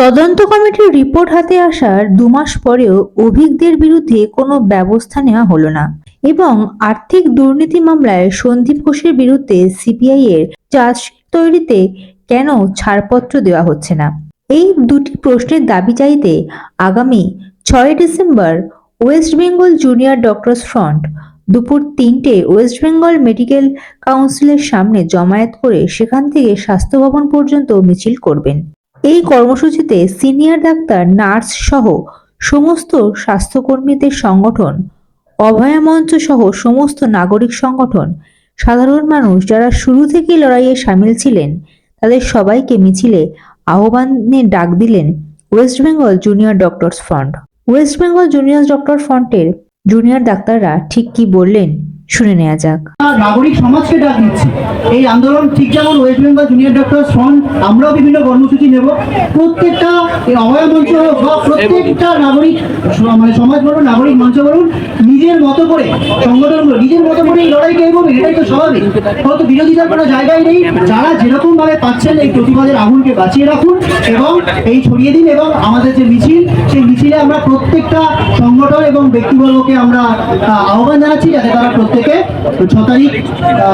তদন্ত কমিটির রিপোর্ট হাতে আসার দু মাস পরেও অভিজ্ঞদের বিরুদ্ধে কোনো ব্যবস্থা নেওয়া হলো না। এবং আর্থিক দুর্নীতি মামলায় সন্দীপ ঘোষের বিরুদ্ধে সিবিআই এর চার্জশিট তৈরিতে কেন ছাড়পত্র দেওয়া হচ্ছে না? এই দুটি প্রশ্নের দাবি চাইতে আগামী ছয় December West Bengal junior doctors front দুপুর তিনটে ওয়েস্ট বেঙ্গল মেডিকেল কাউন্সিলের সামনে জমায়েত করে সেখান থেকে স্বাস্থ্য ভবন পর্যন্ত মিছিল করবেন। এই কর্মসূচিতে সিনিয়র ডাক্তার, নার্স সহ সমস্ত স্বাস্থ্যকর্মীদের সংগঠন, অভয়া মঞ্চ সহ সমস্ত নাগরিক সংগঠন, সাধারণ মানুষ যারা শুরু থেকেই লড়াইয়ে সামিল ছিলেন, তাদের সবাইকে মিছিলে আহ্বানে ডাক দিলেন West Bengal junior doctors front. West Bengal junior doctor ফ্রন্টের জুনিয়র ডাক্তাররা ঠিক কি বললেন? শুনে নেওয়া যাক। নাগরিক সমাজকে ডাক দিচ্ছি। এই আন্দোলন ঠিক যেমন West Bengal junior doctor front আমরাও বিভিন্ন কর্মসূচি নেব। প্রত্যেকটা এই অভয় মঞ্চ প্রত্যেকটা নাগরিক মানে সমাজ বলুন, নাগরিক মঞ্চ বলুন, নিজের মতো করে সংগঠনগুলো, নিজের মতো করে এই লড়াইকে এগোবে, এটাই তো স্বাভাবিক। হয়তো বিরোধিতার কোনো জায়গায় নেই। যারা যেরকম ভাবে পাচ্ছেন এই প্রতিবাদের আগুনকে বাঁচিয়ে রাখুন এবং এই ছড়িয়ে দিন এবং আমাদের যে মিছিল, সেই মিছিলে আমরা প্রত্যেকটা সংগঠন এবং ব্যক্তিবর্গকে আমরা আহ্বান জানাচ্ছি যাতে তারা প্রত্যেকে ছ তারিখ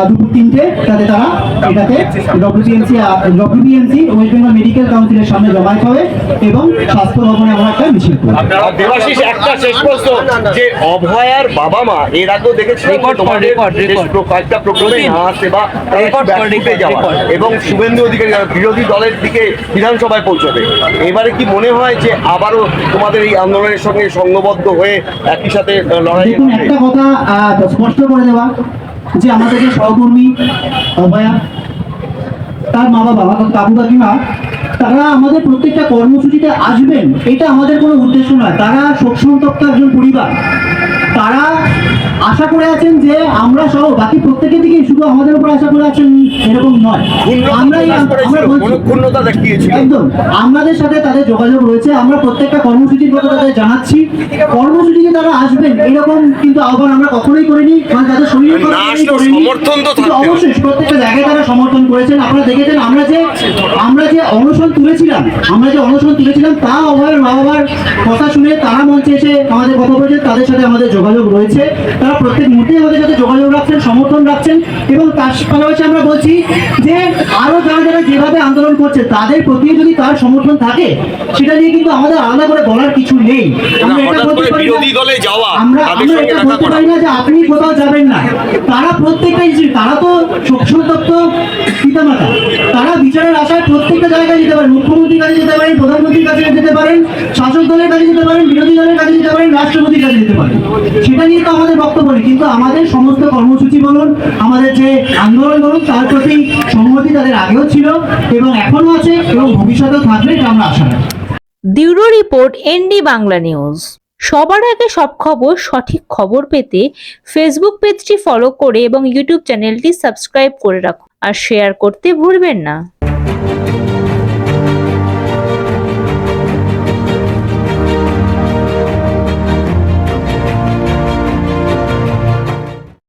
দুপুর তিনটে যাতে তারা এটাতে WBMC WBMC West Bengal medical কাউন্সিলের সামনে জমায়েত হবে এবং স্বাস্থ্য ভবনে আমরা একটা মিছিল করব। দেবাশিস একটা শেষ প্রশ্ন যে অভয়ার বাবা মা এর আগেও দেখেছিলাম যে Record কর, তোমাদের record, বেশ record. প্র- কয়েকটা প্রোগ্রামে না বা Record কর, ব্যাকফুটে record, যাওয়া। এবং শুভেন্দু অধিকারী বিরোধী দলের দিকে বিধানসভায় পৌঁছবে। এবারে কি মনে হয় যে আবারও তোমাদের এই আন্দোলনের সঙ্গে সংঘবদ্ধ হয়ে একই সাথে লড়াই একটা কথা স্পষ্ট করে দেওয়া যে আমাদের যে সহকর্মী অভয়া, তার মা বাবা অর্থাৎ কাকু কাকিমা, তারা আমাদের প্রত্যেকটা কর্মসূচিতে আসবেন, এটা আমাদের কোনো উদ্দেশ্য নয়। তারা শোক সন্তপ্ত একজন পরিবার। তারা আশা করে আছেন যে আমরা সহ বাকি প্রত্যেকের দিকে শুধু আমাদের উপর আশা করে আছেন এরকম নয়। আমরা একদম। আমাদের সাথে তাদের যোগাযোগ রয়েছে আমরা প্রত্যেকটা কর্মসূচির কথা তাদের জানাচ্ছি। কর্মসূচিতে তারা আসবেন এরকম কিন্তু আহ্বান আমরা কখনোই করিনি মানে তাদের। সমর্থন তো হবে। অবশ্যই প্রত্যেকটা জায়গায় তারা সমর্থন করেছেন। আপনারা দেখেছেন আমরা যে আমরা যে অনশন তুলেছিলাম আমরা যে অনশন তুলেছিলাম তা অভয়ের মা বাবার কথা শুনে তারা মঞ্চে এসে আমাদের কথা বলেছেন তাদের সাথে আমাদের যোগাযোগ রয়েছে। তারা প্রত্যেক মুহূর্তে আমাদের সাথে যোগাযোগ রাখছেন সমর্থন রাখছেন এবং তার পাশাপাশি আমরা বলছি যে আরও যারা যারা যেভাবে আন্দোলন করছে তাদের প্রতি যদি তার সমর্থন থাকে সেটা নিয়ে কিন্তু আমাদের আলাদা করে বলার কিছু নেই। আমরা এটা বলতে পারি বিরোধী আমরা আমরা এটা বলতে পারি না যে আপনি কোথাও যাবেন না। তারা প্রত্যেকটা তারা তো শোকসন্তপ্ত পিতামাতা। তারা বিচারের আশায় প্রত্যেকটা জায়গায় যেতে পারেন মুখ্যমন্ত্রীর কাছে যেতে পারেন প্রধানমন্ত্রীর কাছে যেতে পারেন শাসক দলের কাছে যেতে পারেন বিরোধী দলের কাছে রাষ্ট্রপতির কাছে যেতে পারেন সেটা নিয়ে তো আমাদের বক্তব্য নেই, কিন্তু আমাদের সমস্ত কর্মসূচি বলুন, আমাদের যে আন্দোলন বলুন, তার প্রতি সংহতি তাদের আগেও ছিল এবং এখনও আছে এবং ভবিষ্যতেও থাকবে এটা আমরা আশা রাখি। Bureau report, ND Bangla news. সবার আগে সব খবর, সঠিক খবর পেতে ফেসবুক পেজটি ফলো করে এবং ইউটিউব চ্যানেলটি সাবস্ক্রাইব করে রাখুন। আর শেয়ার করতে ভুলবেন না।